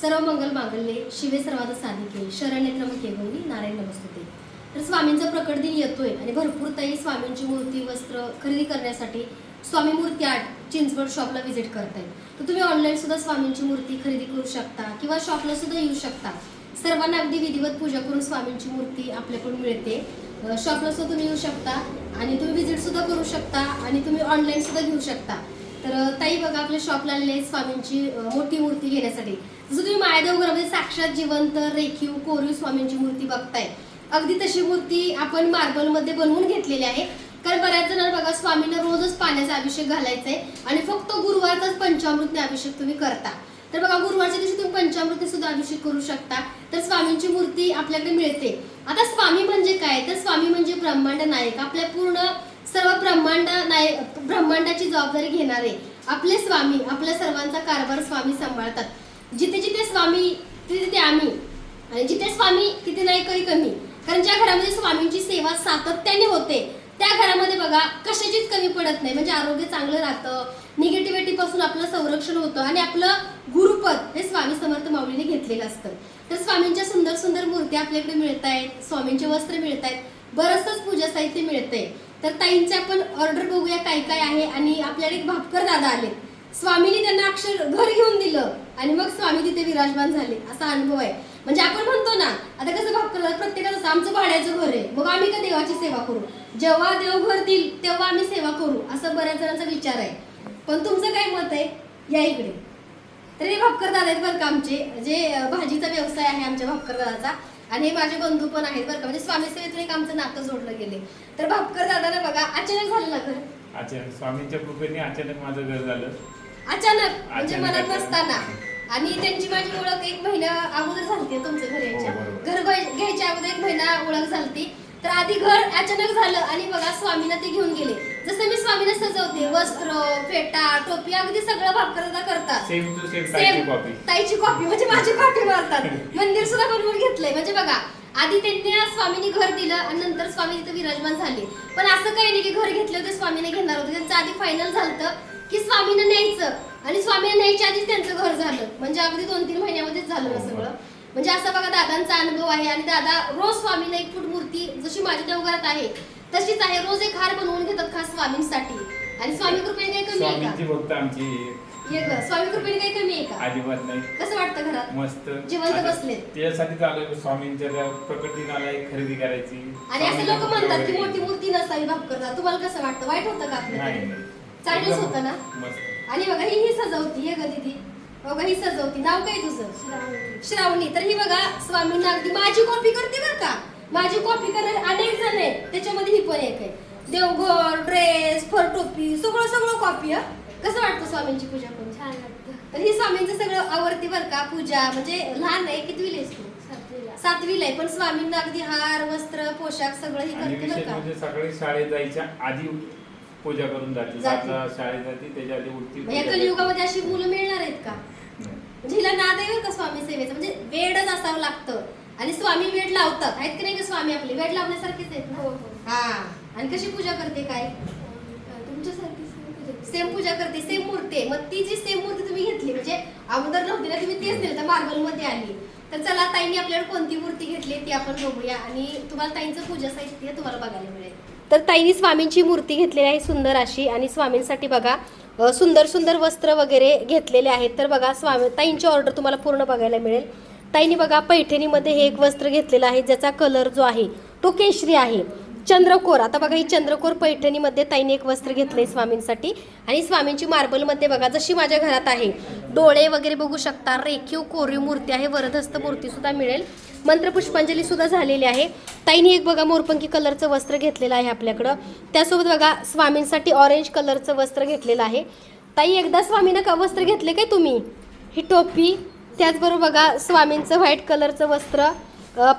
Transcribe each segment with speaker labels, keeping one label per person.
Speaker 1: सर्व मंगल मागल्ये शिवे सर्वात साधिके शरण्य त्रमके गौरी नारायण नमस्तुते. तर स्वामींचा प्रकट दिन येतोय आणि भरपूर ताई स्वामींची मूर्ती वस्त्र खरेदी करण्यासाठी स्वामी मूर्ती आर्ट चिंचवड शॉपला व्हिजिट करतायत. तर तुम्ही ऑनलाईन सुद्धा स्वामींची मूर्ती खरेदी करू शकता किंवा शॉपला सुद्धा येऊ शकता. सर्वांना अगदी विधिवत पूजा करून स्वामींची मूर्ती आपल्याकडून मिळते. शॉपला सुद्धा तुम्ही येऊ शकता आणि तुम्ही व्हिजिट सुद्धा करू शकता आणि तुम्ही ऑनलाईन सुद्धा घेऊ शकता. तर ताई बघा आपल्या शॉपला आलेले स्वामींची मोठी मूर्ती घेण्यासाठी. जसं तुम्ही मायादेवघरामध्ये साक्षात जिवंत रेखीव कोरीव स्वामींची मूर्ती बघताय. अगदी तशी मूर्ती आपण मार्बलमध्ये बनवून घेतलेली आहे. कारण बऱ्याच जणांना बघा स्वामींना रोजच पाण्याचा अभिषेक घालायचा आहे आणि फक्त गुरुवारचाच पंचामृतने अभिषेक तुम्ही करता. तर बघा गुरुवारच्या दिवशी तुम्ही पंचामृती सुद्धा अभिषेक करू शकता. तर स्वामींची मूर्ती आपल्याकडे मिळते. आता स्वामी म्हणजे काय? तर स्वामी म्हणजे ब्रह्मांड नायक. आपल्या पूर्ण सर्व ब्रह्मांड नायक ब्रह्मांडाची जबाबदारी घेणारे आपले स्वामी आपल्या सर्वांचा कारभार स्वामी सांभाळतात. जिथे जिथे स्वामी तिथे तिथे आम्ही. आणि जिथे स्वामी तिथे नाही काही कमी. कारण ज्या घरामध्ये स्वामींची सेवा सातत्याने होते त्या घरामध्ये बघा कशाचीच कमी पडत नाही. म्हणजे आरोग्य चांगलं राहतं निगेटिव्हिटी पासून आपलं संरक्षण होतं आणि आपलं गुरुपद हे स्वामी समर्थ माऊलीने घेतलेलं असतं. तर स्वामींच्या सुंदर सुंदर मूर्ती आपल्याकडे मिळत आहेत स्वामींचे वस्त्र मिळत आहेत बरंचसंच पूजा साहित्य मिळतंय. तर ताईंचे आपण ऑर्डर बघूया काय काय आहे आणि आपल्याकडे एक भापकर दादा आले स्वामींनी त्यांना अक्षर घर घेऊन दिलं. आणि मग स्वामी तिथे विराजमान झाले. असा अनुभव आहे. म्हणजे आपण म्हणतो ना आता कसं भापकर दादा प्रत्येकाचं आमचं भाड्याचं घर आहे. मग आम्ही का देवाची सेवा करू? जेव्हा देव घर देईल तेव्हा आम्ही सेवा करू. असं बऱ्याच जणांचा विचार आहे. पण तुमचं काय मत आहे? या इकडे. तर हे भापकर दादा आहेत बरं का आमचे. जे भाजीचा व्यवसाय आहे आमच्या भापकर दादाचा. आणि हे माझे बंधू पण आहेत बरं का. म्हणजे स्वामी सेवेतून एक आमचं नातं जोडलं गेले तर भापकर दादाला बघा अचानक झालं ना घर?
Speaker 2: अचानक स्वामींच्या कृपेने अचानक माझं घर झालं.
Speaker 1: अचानक म्हणजे मनात. नसताना. आणि त्यांची माझी ओळख एक महिना अगोदर झालती तुमचं घर यायच्या.
Speaker 2: हो.
Speaker 1: घर घ्याय- घ्यायच्या अगोदर एक महिना ओळख झालती. तर आधी घर अचानक झालं आणि बघा स्वामींना ते घेऊन गेले. जसं मी स्वामींना सजवते वस्त्र फेटा टोपी अगदी सगळं भापकरता करतात.
Speaker 2: सेम
Speaker 1: ताईची कॉपी म्हणजे माझी कॉपी मारतात. मंदिर सुद्धा बनवून घेतलंय. म्हणजे बघा आधी त्यांनी स्वामींनी घर दिलं आणि नंतर स्वामी तिथे विराजमान झाले. पण असं काही नाही की घर घेतलं होते स्वामीने घेणार होते. त्यांचं आधी फायनल झालं की स्वामीने न्यायचं. आणि स्वामीने न्यायच्या आधीच त्यांचं घर झालं. म्हणजे अगदी दोन तीन महिन्यामध्येच झालं ना सगळं. म्हणजे असा बघा दादांचा अनुभव आहे आणि दादा रोज स्वामींना एक फूट मूर्ती जशी माझ्या देवघरात आहे तशीच आहे. रोज एक हार बनवून घेतात खास स्वामींसाठी. आणि स्वामी कृपेने काही कमी आहे
Speaker 2: स्वामींची
Speaker 1: का
Speaker 2: भक्त आमची.
Speaker 1: ग, स्वामी कृपेने काही कमी आहे का?
Speaker 2: अजिबात नाही.
Speaker 1: कसं वाटतं घरात?
Speaker 2: मस्त.
Speaker 1: जिवंत
Speaker 2: आता
Speaker 1: बसलेत.
Speaker 2: त्याच्यासाठीच आलोय स्वामींच्या दिनाला एक खरेदी करायची.
Speaker 1: आणि असे लोक म्हणतात की. मोठी मूर्ती नसावी भापकरता तुम्हाला कसं वाटतं? वाईट होतं का आपल्याकडे?
Speaker 2: नाही.
Speaker 1: चांगलंच होतं ना?
Speaker 2: मस्त.
Speaker 1: आणि बघा ही ही सजवती हे ग दीदी. बघा ही सजवती. नाव काय तुझं? श्रावणी. तर ही बघा स्वामींना अगदी माझी कॉपी करते बरं का? माझी कॉपी करणारे अनेक जण आहेत. त्याच्यामध्ये ही पण एक आहे. देवघर ड्रेस फर टोपी सगळं सगळं कॉपी हं? कसं वाटतं स्वामींची पूजा करून?
Speaker 3: छान वाटतं.
Speaker 1: तर ही स्वामींचं सगळं आवडती बरं का पूजा. म्हणजे लहान आहे कितवी आहेस तू?
Speaker 3: सातवीला.
Speaker 1: सातवीला आहे. पण स्वामींना अगदी हार वस्त्र पोशाख सगळं ही
Speaker 2: आणि
Speaker 1: करते बरं का?
Speaker 2: म्हणजे सकाळी शाळेत जायच्या आधी पूजा करून जाते
Speaker 1: जाते.
Speaker 2: सातला शाळेत जाते त्याच्या आधी उठती पूजा
Speaker 1: कलियुगामध्ये अशी मुलं मिळणार आहेत का.
Speaker 2: नाही.
Speaker 1: म्हणजे हिला नाद आहे बरं का स्वामी सेवेचं. म्हणजे वेडच असावं लागतं. आणि स्वामी वेड लावतात. आहेत की नाही का स्वामी आपले? वेड लावण्यासारखेच आहेत ना?
Speaker 3: हो हो.
Speaker 1: हा. आणि कशी पूजा करते काय?
Speaker 3: करते.
Speaker 1: सेम पूजा करते सेम मूर्ती आहे. मग ती जी सेम मूर्ती तुम्ही घेतली म्हणजे अगोदर नव्हती ना तुम्ही तेच दिलं तर मार्बलमध्ये आली. तर चला ताईंनी आपल्याकडे कोणती मूर्ती घेतली ती आपण बघूया. आणि तुम्हाला ताईंचं पूजा साहित्य तुम्हाला बघायला मिळेल. तर ताईनी स्वामींची मूर्ती घेतलेली आहे सुंदर अशी आणि स्वामींसाठी बघा सुंदर सुंदर वस्त्र वगैरे घेतलेले आहेत. तर बघा स्वामी ताईंची ऑर्डर तुम्हाला पूर्ण बघायला मिळेल. ताईंनी बघा पैठणीमध्ये हे एक वस्त्र घेतलेलं आहे ज्याचा कलर जो आहे तो केशरी आहे. चंद्रकोर आता बघा ही चंद्रकोर पैठणीमध्ये ताईने एक वस्त्र घेतलंय स्वामींसाठी. आणि स्वामींची मार्बलमध्ये बघा जशी माझ्या घरात आहे डोळे वगैरे बघू शकता रेखीव कोरीव मूर्ती आहे वरदहस्त मूर्ती सुद्धा मिळेल. मंत्रपुष्पांजली सुद्धा झालेली आहे. ताईने एक बघा मोरपंखी कलरचं वस्त्र घेतलेलं आहे आपल्याकडं. त्यासोबत बघा स्वामींसाठी ऑरेंज कलरचं वस्त्र घेतलेलं आहे. ताई एकदा स्वामीनं का वस्त्र घेतले काय तुम्ही? ही टोपी त्याचबरोबर बघा स्वामींचं व्हाईट कलरचं वस्त्र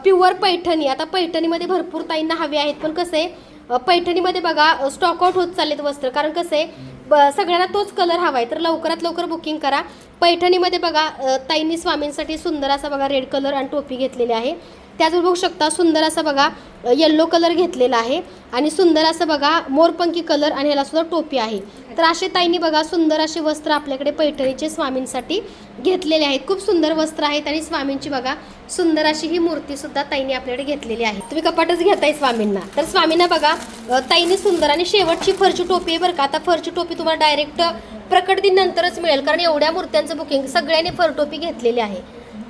Speaker 1: प्युअर पैठणी. आता पैठणीमध्ये भरपूर ताईंना हवे आहेत पण कसं आहे पैठणीमध्ये बघा स्टॉकआउट होत चाललेत वस्त्र. कारण कसं आहे ब- सगळ्यांना तोच कलर हवा आहे तर लवकरात लवकर बुकिंग करा. पैठणीमध्ये बघा ताईंनी स्वामींसाठी सुंदर असा बघा रेड कलर आणि टोपी घेतलेली आहे. त्याचबरोबर बघू शकता सुंदर असं बघा येल्लो कलर घेतलेला आहे आणि सुंदर असं बघा मोरपंखी कलर आणि ह्याला सुद्धा टोपी आहे. तर असे ताईंनी बघा सुंदर असे वस्त्र आपल्याकडे पैठणीचे स्वामींसाठी घेतलेले आहेत. खूप सुंदर वस्त्र आहेत आणि स्वामींची बघा सुंदर अशी ही मूर्ती सुद्धा ताईंनी आपल्याकडे घेतलेली आहे. तुम्ही कपाटच घेताय स्वामींना. तर स्वामींना बघा अ, ताईंनी सुंदर आणि शेवटची फरची टोपी आहे बरं का. आता फरची टोपी तुम्हाला डायरेक्ट प्रकट दिन नंतरच मिळेल कारण एवढ्या मूर्त्यांचं बुकिंग सगळ्यांनी फर टोपी घेतलेली आहे.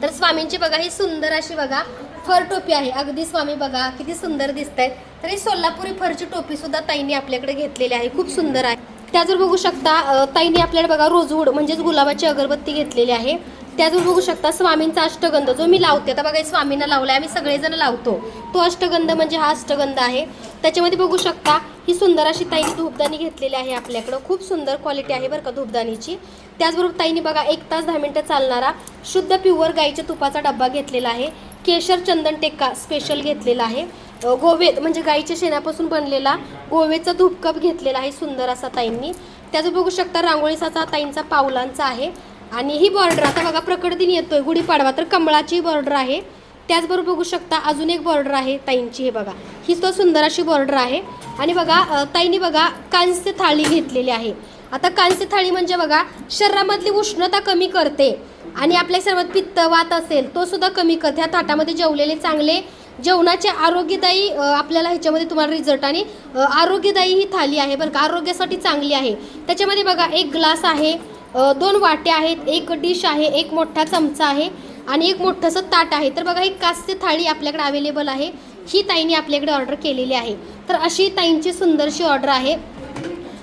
Speaker 1: तर स्वामींची बघा ही सुंदर अशी बघा फर टोपी आहे. अगदी स्वामी बघा किती सुंदर दिसत आहेत तर ही सोलापुरी फरची टोपी सुद्धा ताईंनी आपल्याकडे घेतलेली आहे. खूप सुंदर आहे. त्याचवर बघू शकता ताईंनी आपल्याकडे बघा रोजवूड म्हणजेच गुलाबाची अगरबत्ती घेतलेली आहे. त्याचवर बघू शकता स्वामींचा अष्टगंध जो मी लावते. आता बघा स्वामींना स्वामींना लावलाय. आम्ही सगळेजण लावतो. तो अष्टगंध म्हणजे हा अष्टगंध आहे. त्याच्यामध्ये बघू शकता ही सुंदर अशी ताईने धूपदाणी घेतलेली आहे आपल्याकडं. खूप सुंदर क्वालिटी आहे बरं का धूपदाणीची. त्याचबरोबर ताईने बघा एक तास दहा मिनटं चालणारा शुद्ध प्युअर गाईच्या तुपाचा डब्बा घेतलेला आहे. केशर चंदन टेक्का स्पेशल घेतलेला आहे. गोवे म्हणजे गाईच्या शेणापासून बनलेला गोवेचा धूपकप घेतलेला आहे सुंदर असा ताईंनी. त्याचं बघू शकता रांगोळीसाचा ताईंचा पावलांचा आहे. आणि ही बॉर्डर आता बघा प्रकट दिन येतोय. गुढीपाडवा तर कमळाची बॉर्डर आहे. त्याचबरोबर बघू शकता अजून एक बॉर्डर आहे ताईंची हे बघा. ही तो सुंदर अशी बॉर्डर आहे. आणि बघा ताईंनी बघा कांस्य थाळी घेतलेली आहे. आता कांस्य थाळी म्हणजे बघा शरीरामधली उष्णता कमी करते. आणि आपल्या सर्वात पित्त वात असेल तो सुद्धा कमी करते ह्या ताटामध्ये जेवलेले चांगले जेवणाचे आरोग्यदायी आपल्याला ह्याच्यामध्ये तुम्हाला रिझल्ट आणि आरोग्यदायी ही थाली आहे बरं का. आरोग्यासाठी चांगली आहे. त्याच्यामध्ये बघा एक ग्लास आहे दोन वाट्या आहेत एक डिश आहे एक मोठा चमचा आहे आणि एक मोठंसं ताट आहे. तर बघा ही कास्य थाळी आपल्याकडे अवेलेबल आहे. ही ताईने आपल्याकडे ऑर्डर केलेली आहे. तर अशी ताईंची सुंदरशी ऑर्डर आहे.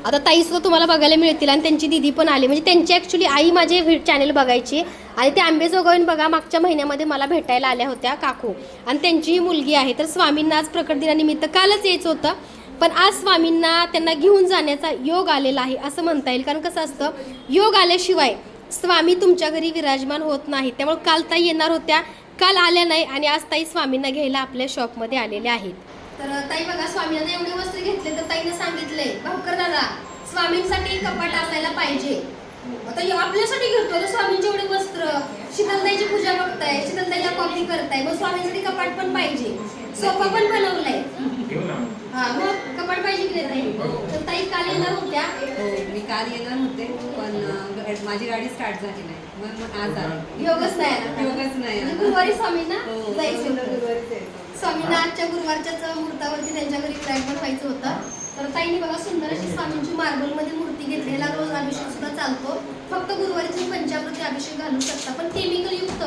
Speaker 1: आता ताई सुद्धा तुम्हाला बघायला मिळतील आणि त्यांची दिदी पण आली. म्हणजे त्यांची ॲक्च्युली आई माझे व्हिड चॅनल बघायची. आणि ते आंबेजोगाईन बघा मागच्या महिन्यामध्ये मला भेटायला आल्या होत्या काकू. आणि त्यांची मुलगी आहे. तर स्वामींना आज प्रकट दिनानिमित्त कालच यायचं होतं. पण आज स्वामींना त्यांना घेऊन जाण्याचा योग आलेला आहे असं म्हणता येईल. कारण कसं असतं योग आल्याशिवाय स्वामी तुमच्या घरी विराजमान होत नाही त्यामुळे काल ताई येणार होत्या काल आल्या नाही. आणि आज ताई स्वामींना घ्यायला आपल्या शॉपमध्ये आलेल्या आहेत. तर ताई बघा स्वामींना एवढे वस्त्र घेतले तर ताईने सांगितलंय भाकर दादा स्वामींसाठी कपाट असायला पाहिजे. आता आपल्यासाठी घेतो ना स्वामींचे एवढे वस्त्र? शीतलताईची पूजा बघताय शीतलताईला कॉपी करताय मग स्वामींसाठी कपाट पण पाहिजे. सोफा पण बनवलाय. हा मग कपाट पाहिजे की नाही? ताई काल येणार होत्या.
Speaker 4: हो मी काल येणार होते पण माझी गाडी स्टार्ट झाली नाही. मग मग आज आले.
Speaker 1: योगच नाही आला.
Speaker 4: योगच नाही आला.
Speaker 1: म्हणजे गुरुवारी स्वामींना
Speaker 4: हो,
Speaker 1: जायचं होतं.
Speaker 4: गुरुवारीच यायचं.
Speaker 1: स्वामींना आजच्या गुरुवारच्याच मुहूर्तावरती त्यांच्या घरी विराजमान व्हायचं होतं. तर ताईने बघा सुंदर अशी स्वामींची मार्बलमध्ये मूर्ती घेतलेला रोज अभिषेक सुद्धा चालतो. फक्त गुरुवारी तुम्ही पंचामृती अभिषेक घालू शकता. पण केमिकल युक्त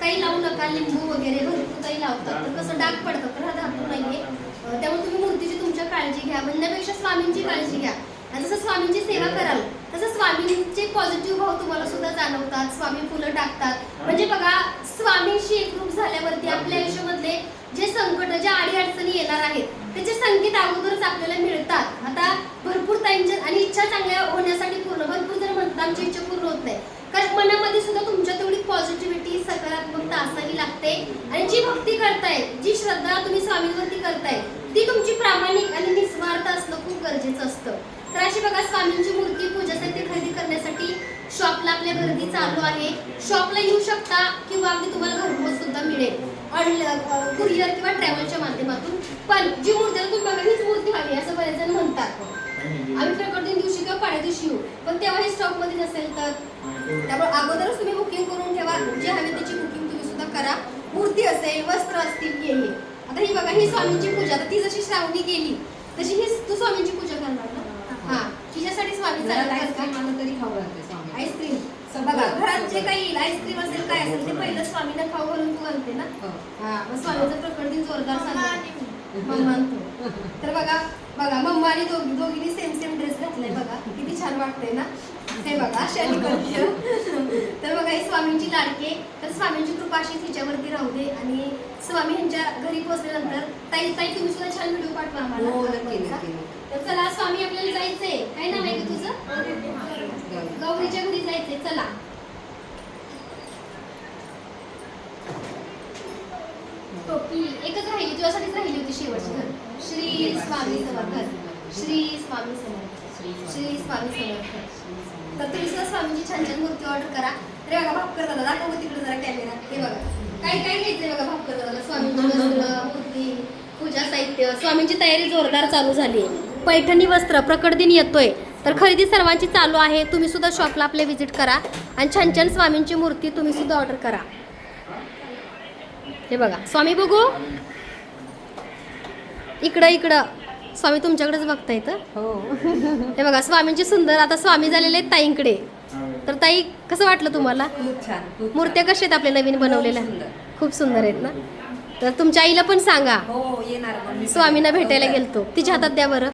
Speaker 1: काही लावू नका. लिंबू वगैरे भरपूर काही लावतात. तर कसं डाग पडतं तर हा धातू नाहीये. अं, त्यामुळे तुम्ही मूर्तीची तुमच्या काळजी घ्या. म्हणण्यापेक्षा स्वामींची काळजी घ्या. आणि जसं स्वामींची सेवा कराल. तसं स्वामींचे पॉझिटिव्ह भाव तुम्हाला सुद्धा जाणवतात. स्वामी फुलं टाकतात. म्हणजे बघा स्वामींशी एकरूप झाल्यावरती आपल्या आयुष्यामधले जे संकट ज्या अडीअडचणी येणार आहेत त्याचे संकेत अगोदरच आपल्याला मिळतात. आता भरपूर ताईंच्या आणि इच्छा चांगल्या होण्यासाठी पूर्ण भरपूर जण म्हणतात आमची इच्छा पूर्ण होत नाही. कारण मनामध्ये सुद्धा तुमच्या तेवढी पॉझिटिव्हिटी सकारात्मकता असावी लागते. आणि जी भक्ती करताय जी श्रद्धा तुम्ही स्वामींवरती करताय ती तुमची प्रामाणिक आणि निस्वार्थ असणं खूप गरजेचं असतं. तर अशी बघा स्वामींची मूर्ती पूजासाठी खरेदी करण्यासाठी शॉपला आपल्या गर्दी चालू आहे. शॉपला येऊ शकता किंवा अगदी तुम्हाला घरपोच सुद्धा मिळेल. कुरिअर किंवा ट्रॅव्हलच्या माध्यमातून. पण जी मूर्ती तुम्ही बघा हीच मूर्ती हवी असं बरेच जण म्हणतात. आम्ही प्रकट दिवशी किंवा पाड्या दिवशी येऊ. पण तेव्हा हे स्टॉकमध्ये नसेल तर. त्यामुळे अगोदरच तुम्ही बुकिंग करून ठेवा. जे हवे त्याची बुकिंग तुम्ही सुद्धा करा. मूर्ती असेल वस्त्र असतील हे आता ही बघा ही स्वामींची पूजा. आता ती जशी श्रावणी गेली तशी ही तू स्वामींची पूजा करणार. ना तिच्यासाठी स्वामी.
Speaker 4: आईस्क्रीम
Speaker 1: घरात जे काही येईल आईस्क्रीम असेल काय असेल ते पहिलं स्वामींना खाऊ घालून तू घालते ना?
Speaker 4: हो.
Speaker 1: स्वामीचं प्रकट दिन जोरदार आणतो तर बघा बघा मम्मा आणि दोघी दोघींनी सेम सेम ड्रेस घातलाय बघा. किती छान वाटतंय ना? हे बघा शनी करते. तर बघा ही स्वामींची लाडके. तर स्वामींची कृपा अशी तिच्यावरती राहू दे. आणि स्वामी यांच्या घरी पोहोचल्यानंतर ताई ताई तुम्ही सुद्धा छान व्हिडिओ पाठवा आम्हाला.
Speaker 4: हो
Speaker 1: तर चला स्वामी आपल्याला जायचंय. काय नाव आहे का तुझं? गौरीच्या घरी जायचंय. चला. टोपी एकच राहिली तुझ्यासाठीच राहिली होती शेवटची घर. श्री स्वामी समर्थ. श्री स्वामी समर्थ. श्री स्वामी समर्थ. तर तुम्ही सुद्धा स्वामींची छान छान मूर्ती ऑर्डर करा. अरे बघा भाप करता दाखव तिकडे जरा कॅमेरा हे बघा. काय काय घ्यायचंय बघा भापकर दादाला? स्वामींची मूर्ती पूजा साहित्य. स्वामींची तयारी जोरदार चालू झाली आहे. पैठणी वस्त्र प्रकट दिन येतोय. तर खरेदी सर्वांची चालू आहे. तुम्ही सुद्धा शॉपला आपले व्हिजिट करा. आणि छान छान स्वामींची मूर्ती तुम्ही सुद्धा ऑर्डर करा. हे बघा. स्वामी बघू. इकडं इकडं. स्वामी तुमच्याकडेच बघता येतं
Speaker 4: हो.
Speaker 1: हे बघा स्वामींची सुंदर. आता स्वामी झालेले आहेत ताईंकडे. तर ताई कसं वाटलं तुम्हाला? मूर्त्या. कशा आहेत आपल्या नवीन बनवलेल्या?
Speaker 4: खूप सुंदर.
Speaker 1: आहेत ना? तर तुमच्या आईला पण सांगा.
Speaker 4: हो
Speaker 1: स्वामींना भेटायला. गेलतो. तिच्या हातात द्या बरं.